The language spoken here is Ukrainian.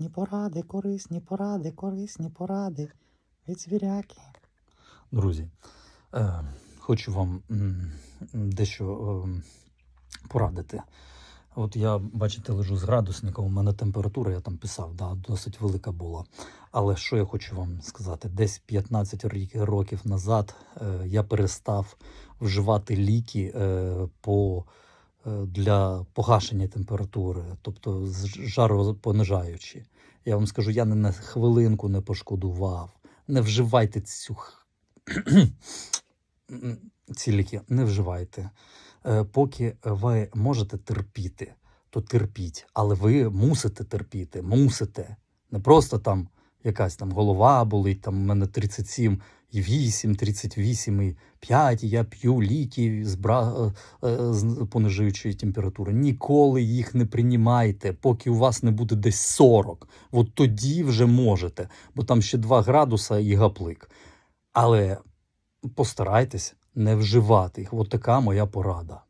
корисні поради, корисні поради, корисні поради від звіряки. Друзі, е, хочу вам дещо е, порадити. От я, бачите, лежу з градусником, у мене температура, я там писав, да, досить велика була. Але що я хочу вам сказати? Десь 15 років назад е, я перестав вживати ліки е, по, для погашення температури, тобто жаропонижаючі. Я вам скажу, я ні на хвилинку не пошкодував. Не вживайте цю ці ліки, не вживайте. Е, Поки ви можете терпіти, то терпіть. Але ви мусите терпіти, мусите. Не просто там якась там голова болить, там у мене 37 і 8, 38 і 5, і я п'ю ліки з, бра... е, е, з понижуючої температури. Ніколи їх не приймайте, поки у вас не буде десь 40. От тоді вже можете, бо там ще 2 градуса і гаплик. Але постарайтесь не вживати їх. От така моя порада.